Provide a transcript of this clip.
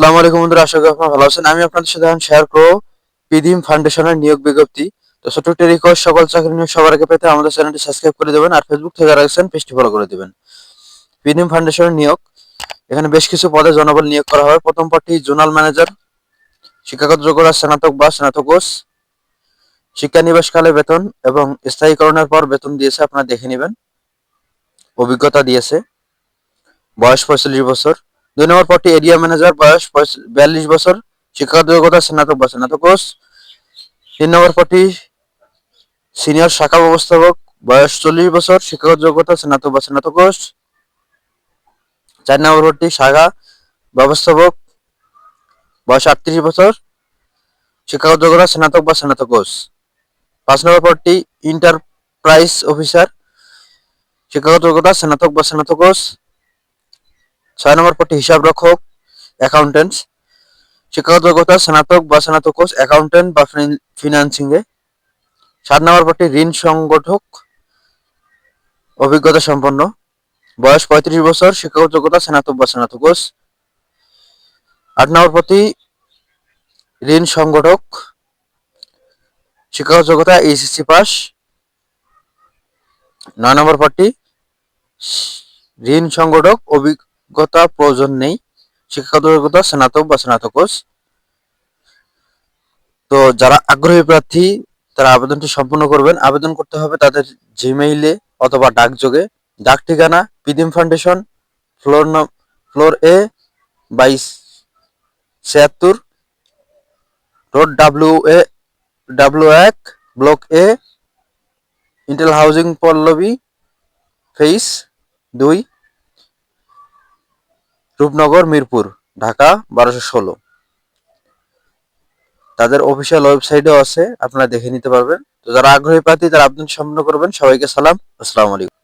আসসালামু আলাইকুম বন্ধুরা, আশা করি আপনারা ভালো আছেন। আমি আপনাদের সাথে এখন শেয়ার করব পিদিম ফাউন্ডেশনের নিয়োগ বিজ্ঞপ্তি। তো ছোট একটি রিকোয়েস্ট সকল চাকরি নিয়োগ সবার আগে পেতে আমাদের চ্যানেলটি সাবস্ক্রাইব করে দেবেন আর ফেসবুক থেকে যারা আছেন পেজটি ফলো করে দেবেন। পিদিম ফাউন্ডেশনের নিয়োগ। এখানে বেশ কিছু পদে জনবল নিয়োগ করা হবে প্রথম পদটি জোনাল ম্যানেজার, শিক্ষাগত যোগ্যতা স্নাতক বা স্নাতকোস শিক্ষানিবাসকালে বেতন এবং স্থায়ীকরণের পর বেতন দিয়েছে, আপনারা দেখে নেবেন। অভিজ্ঞতা দিয়েছে। বয়স পঁয়তাল্লিশ বছর। দুই নম্বর পদটি এরিয়া ম্যানেজার বয়স বিয়াল্লিশ বছর শিক্ষাগত যোগ্যতা স্নাতক বা স্নাতকোস তিন নম্বর পদটি সিনিয়র শাখা ব্যবস্থাপক, বয়স চল্লিশ বছর শিক্ষাগত যোগ্যতা স্নাতক বা স্নাতকোস চার নম্বর পদটি শাখা ব্যবস্থাপক, বয়স আটত্রিশ বছর শিক্ষাগত যোগ্যতা স্নাতক বা স্নাতকোস পাঁচ নম্বর পদটি ইন্টারপ্রাইজ অফিসার শিক্ষাগত যোগ্যতা স্নাতক বা স্নাতকোস ছয় নম্বর পদটি হিসাব রক্ষক অ্যাকাউন্টেন্টস শিক্ষাগত যোগ্যতা, স্নাতক বা স্নাতকোস অ্যাকাউন্টেন্ট বা ফিনান্সিং এ সাত নম্বর পদটি ঋণ সংগঠক, অভিজ্ঞতা সম্পন্ন, বয়স পঁয়ত্রিশ বছর, শিক্ষাগত যোগ্যতা, স্নাতক বা স্নাতকোস আট নম্বর পদটি ঋণ সংগঠক, শিক্ষাগত যোগ্যতা এইচএসসি পাস নয় নম্বর পদটি ঋণ সংগঠক অভিজ্ঞতা প্রয়োজন নেই। শিক্ষাগত যোগ্যতা স্নাতক বা স্নাতকোস তো যারা আগ্রহী প্রার্থী, তারা আবেদনটি সম্পূর্ণ করবেন। আবেদন করতে হবে তাদের জিমেইলে অথবা ডাকযোগে। ডাক ঠিকানা, Pidim foundation, floor floor A বাইশ ছিয়াত্তর, রোড ডাব্লিউ এ, ডাব্লিউ এক, block A, Intel housing Pallabi, phase দুই। রূপনগর, মিরপুর, ঢাকা, বারোশো ষোলো। তাদের অফিসিয়াল ওয়েবসাইটও আছে, আপনারা দেখে নিতে পারবেন। তো যারা আগ্রহী প্রার্থী, তারা আবেদন সম্পন্ন করবেন। সবাইকে সালাম। আসসালামু আলাইকুম।